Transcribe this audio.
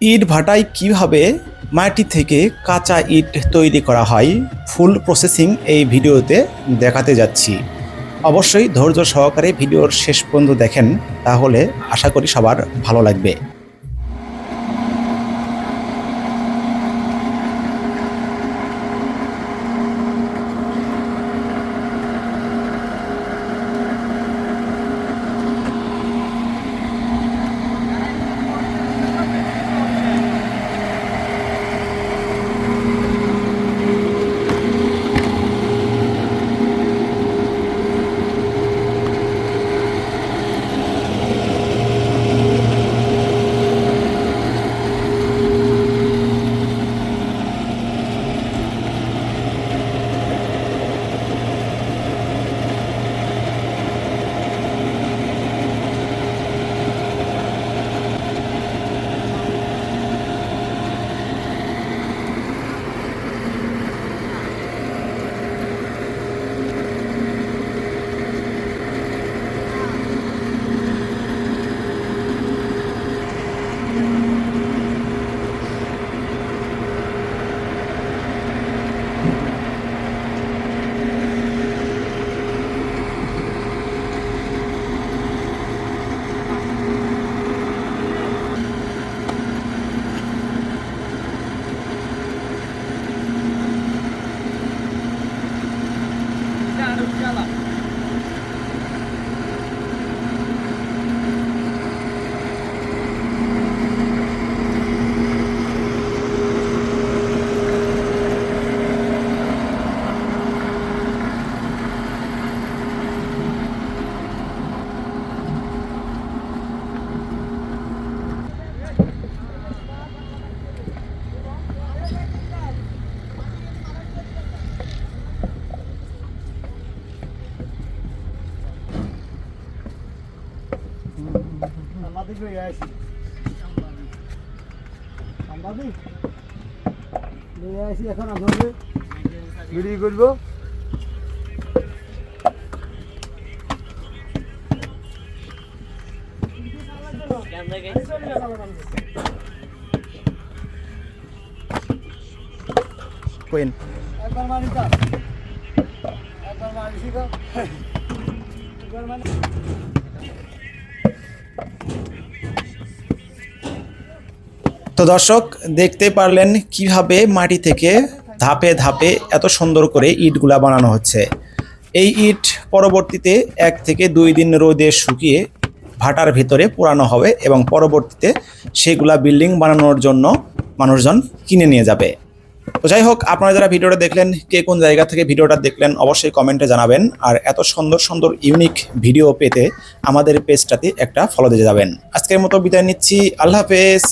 ইট ভাটায় কীভাবে মাটি থেকে কাঁচা ইট তৈরি করা হয় ফুল প্রসেসিং এই ভিডিওতে দেখাতে যাচ্ছি। অবশ্যই ধৈর্য সহকারে ভিডিওর শেষ পর্যন্ত দেখেন, তাহলে আশা করি সবার ভালো লাগবে। হয়ে আছি। সাংবাদিক নিয়ে আসি এখন আপনাকে। ভিডিও করব। কোয়েন। একবার মারি একবার মারি শিখো। একবার মারি। তো দর্শক, দেখতে পারলেন কীভাবে মাটি থেকে ধাপে ধাপে এত সুন্দর করে ইটগুলা বানানো হচ্ছে। এই ইট পরবর্তীতে এক থেকে দুই দিন রোদে শুকিয়ে ভাটার ভিতরে পোড়ানো হবে এবং পরবর্তীতে সেগুলা বিল্ডিং বানানোর জন্য মানুষজন কিনে নিয়ে যাবে। তো যাই হোক, আপনারা যারা ভিডিওটা দেখলেন, কে কোন জায়গা থেকে ভিডিওটা দেখলেন, অবশ্যই কমেন্টে জানাবেন। আর এত সুন্দর সুন্দর ইউনিক ভিডিও পেতে আমাদের পেজটাতে একটা ফলো দিয়ে যাবেন। আজকের মতো বিদায় নিচ্ছি। আল্লাহ হাফেজ।